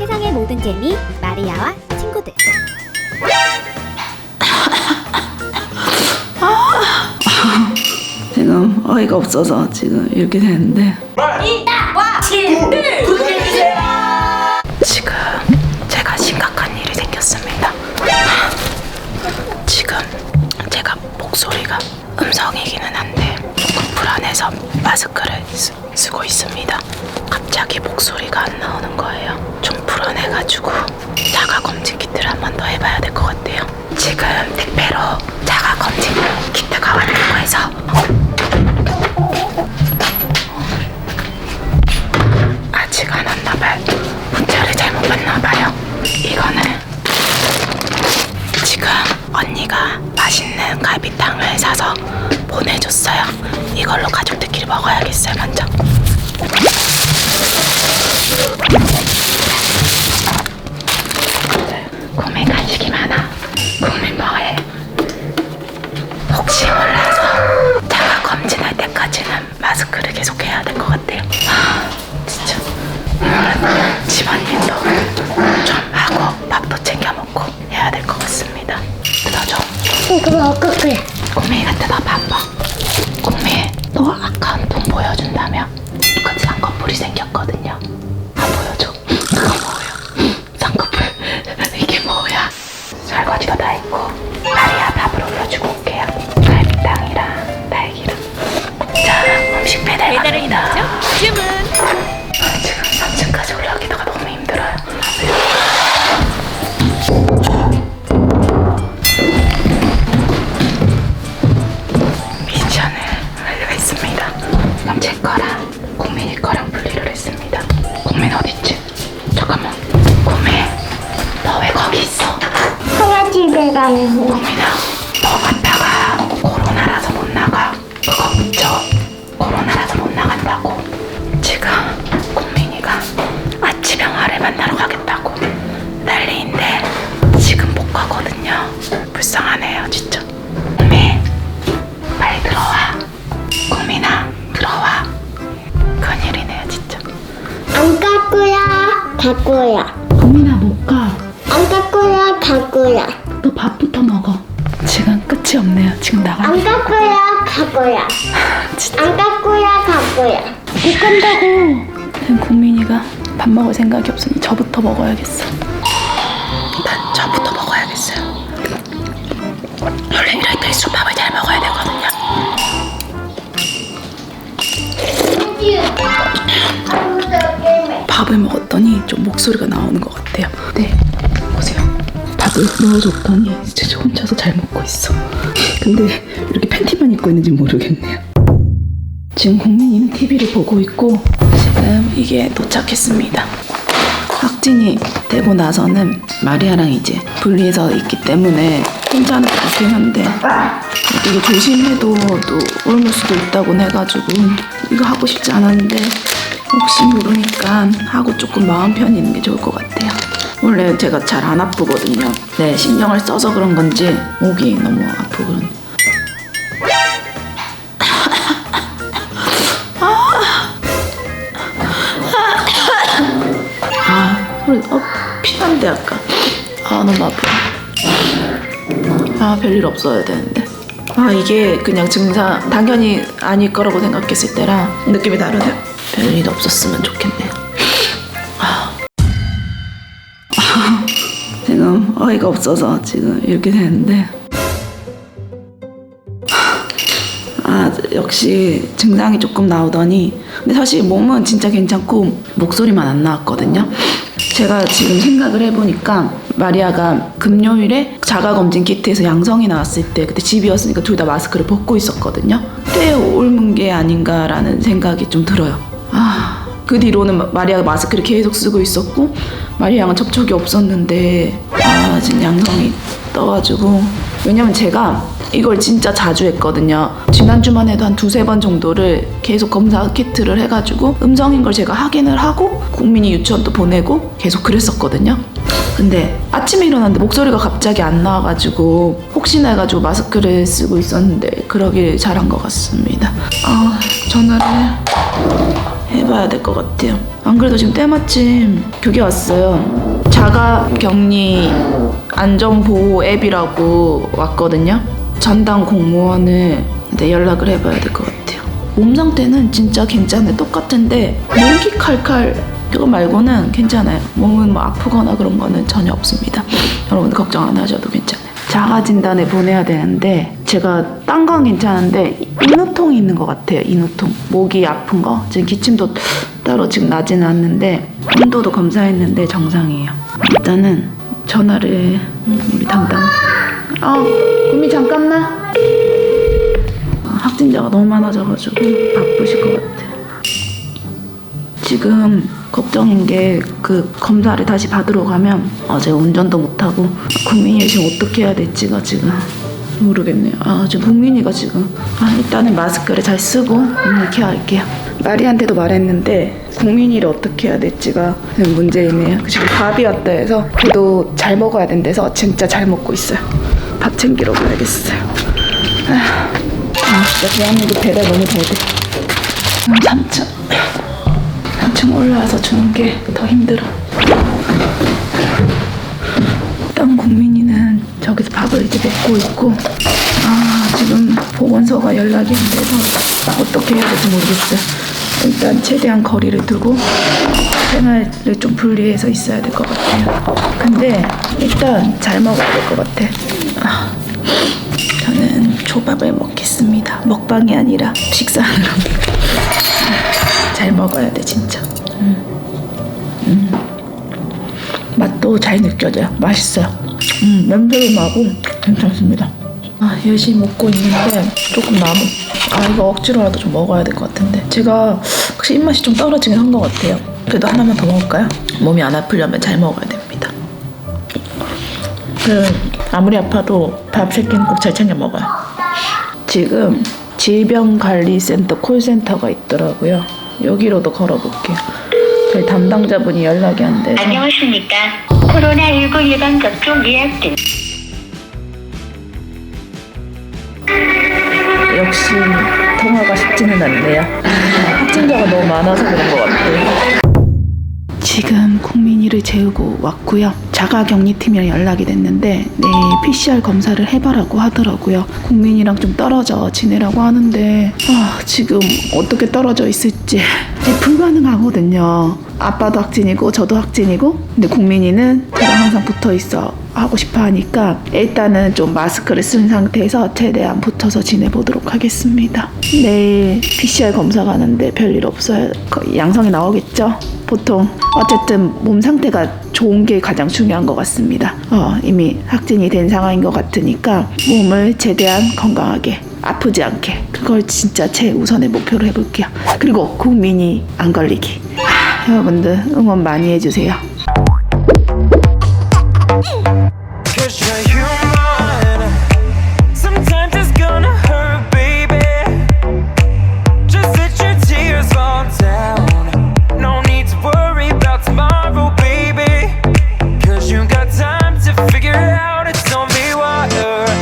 세상의 모든 재미 마리아와 친구들 지금 어이가 없어서 지금 이렇게 되는데 지금 제가 심각한 일이 생겼습니다. 지금 제가 목소리가 음성이기는 한데 불안해서 마스크를 쓰, 쓰고 있습니다. 갑자기 목소리가 안 나오는 거예요. 좀 불안해가지고 자가 검진 키트를 한 번 더 해봐야 될 것 같아요. 지금 택배로 자가 검진 키트가 왔다고 해서 아직 안 왔나봐요. 문자를 잘못 봤나봐요. 이거는 지금 언니가 맛있는 갈비탕을 사서 보내줬어요. 이걸로 가족들끼리 먹어야겠어요, 먼저. 구매 간식이 많아. 국민 뭐해? 혹시 몰라서 자가 검진할 때까지는 마스크를 계속 해야 될 것 같아요. 아, 진짜. 집안일도 좀 하고 밥도 챙겨 먹고 해야 될 것 같습니다. 뜯어줘. 그럼 어떡해 국민이가 뜯어봐봐. 국민, 너 아까 돈 보여준다며? 이거 쌍꺼풀이 생겼거든요. 설거지도 다 했고 깎고야 국민아, 못 가. 안 깎고야 깎고야 너 밥부터 먹어. 지금 끝이 없네요. 지금 나가. 안 깎고야 깎고야 진짜. 안 깎고야 깎고야 못 간다고. 지금 국민이가 밥 먹을 생각이 없으니 저부터 먹어야겠어. 밥을 먹었더니 좀 목소리가 나오는 것 같아요. 네, 보세요. 밥을 넣어줬더니 진짜 혼자서 잘 먹고 있어. 근데 이렇게 팬티만 입고 있는지 모르겠네요. 지금 국민이는 TV를 보고 있고 지금 이게 도착했습니다. 확진이 되고 나서는 마리아랑 이제 분리해서 있기 때문에 혼자는 그렇긴 한데 이게 조심해도 또 옮을 수도 있다고 해가지고 이거 하고 싶지 않았는데 혹시 모르니까 하고 조금 마음 편히 있는 게 좋을 것 같아요. 원래 제가 잘 안 아프거든요. 네, 신경을 써서 그런 건지 목이 너무 아프고 아, 소리, 어, 피난데 아까. 아, 너무 아파. 아, 별일 없어야 되는데. 아, 이게 그냥 증상, 당연히 아닐 거라고 생각했을 때랑 느낌이 다르네요. 별일 없었으면 좋겠네요. 아. 아, 지금 어이가 없어서 지금 이렇게 되는데. 아 역시 증상이 조금 나오더니 근데 사실 몸은 진짜 괜찮고 목소리만 안 나왔거든요. 제가 지금 생각을 해보니까 마리아가 금요일에 자가검진 키트에서 양성이 나왔을 때 그때 집이었으니까 둘 다 마스크를 벗고 있었거든요. 그때 옮은 게 아닌가라는 생각이 좀 들어요. 아, 그 뒤로는 마- 마리아가 마스크를 계속 쓰고 있었고 마리아랑은 접촉이 없었는데 아 지금 양성이 떠가지고 왜냐면 제가 이걸 진짜 자주 했거든요. 지난주만 해도 한 두세 번 정도를 계속 검사 키트를 해가지고 음성인 걸 제가 확인을 하고 국민이 유치원도 보내고 계속 그랬었거든요. 근데 아침에 일어났는데 목소리가 갑자기 안 나와가지고 혹시나 해가지고 마스크를 쓰고 있었는데 그러길 잘한 것 같습니다. 아 전화를 해봐야 될 것 같아요. 안 그래도 지금 때마침 그게 왔어요. 자가 격리 안전보호 앱이라고 왔거든요. 전담 공무원을 네, 연락을 해봐야 될 것 같아요. 몸 상태는 진짜 괜찮아요. 똑같은데 목이 칼칼 그거 말고는 괜찮아요. 몸은 뭐 아프거나 그런 거는 전혀 없습니다. 여러분 걱정 안 하셔도 괜찮아요. 자가 진단에 보내야 되는데 제가 딴 건 괜찮은데 인후통이 있는 것 같아요. 인후통 목이 아픈 거 지금 기침도 따로 지금 나지는 않는데 온도도 검사했는데 정상이에요. 일단은 전화를 음, 우리 담당 어 구미 잠깐만 아, 확진자가 너무 많아져가지고 바쁘실 것 같아요. 지금 걱정인 게 그 검사를 다시 받으러 가면 어제 운전도 못하고 국민이 지금 어떻게 해야 될지가 지금 모르겠네요. 아 지금 국민이가 지금 아 일단은 마스크를 잘 쓰고 이렇게 할게요. 마리한테도 말했는데 국민이를 어떻게 해야 될지가 문제이네요. 지금 밥이 왔다 해서 그래도 잘 먹어야 된대서 진짜 잘 먹고 있어요. 밥 챙기러 가야겠어요. 아, 아 진짜 대한민국 배달 너무 잘 돼. 음, 3층. 3층 올라와서 주는 게 더 힘들어. 저기서 밥을 이제 먹고 있고, 아, 지금 보건소가 연락이 안 돼서 어떻게 해야 될지 모르겠어요. 일단 최대한 거리를 두고 생활을 좀 분리해서 있어야 될 것 같아요. 근데 일단 잘 먹어야 될 것 같아. 아, 저는 초밥을 먹겠습니다. 먹방이 아니라 식사하는 겁니다. 잘 먹어야 돼 진짜. 음. 음. 맛도 잘 느껴져요. 맛있어요. 음, 냄새도 나고 괜찮습니다. 아, 열심히 먹고 있는데 조금 남은. 아 이거 억지로라도 좀 먹어야 될 것 같은데 제가 혹시 입맛이 좀 떨어지긴 한 것 같아요. 그래도 하나만 더 먹을까요? 몸이 안 아프려면 잘 먹어야 됩니다. 그 아무리 아파도 밥 세 끼는 꼭 잘 챙겨 먹어요. 지금 질병관리센터 콜센터가 있더라고요. 여기로도 걸어볼게요. 저희 담당자분이 연락이 안 돼서 안녕하십니까. 코로나19 예방접종 예약된 역시 통화가 쉽지는 않네요. 확진자가 너무 많아서 그런 것 같아요. 지금 국민이를 재우고 왔고요. 자가격리팀이랑 연락이 됐는데 내일 PCR 검사를 해봐라고 하더라고요. 국민이랑 좀 떨어져 지내라고 하는데 아, 지금 어떻게 떨어져 있을지 불가능하거든요. 아빠도 확진이고 저도 확진이고 근데 국민이는 저랑 항상 붙어 있어 하고 싶어 하니까 일단은 좀 마스크를 쓴 상태에서 최대한 붙어서 지내보도록 하겠습니다. 내일 PCR 검사 가는데 별일 없어요. 양성이 나오겠죠? 보통 어쨌든 몸 상태가 좋은 게 가장 중요한 것 같습니다. 어, 이미 확진이 된 상황인 것 같으니까 몸을 최대한 건강하게 아프지 않게 그걸 진짜 최우선의 목표로 해볼게요. 그리고 국민이 안 걸리기. 하, 여러분들 응원 많이 해주세요.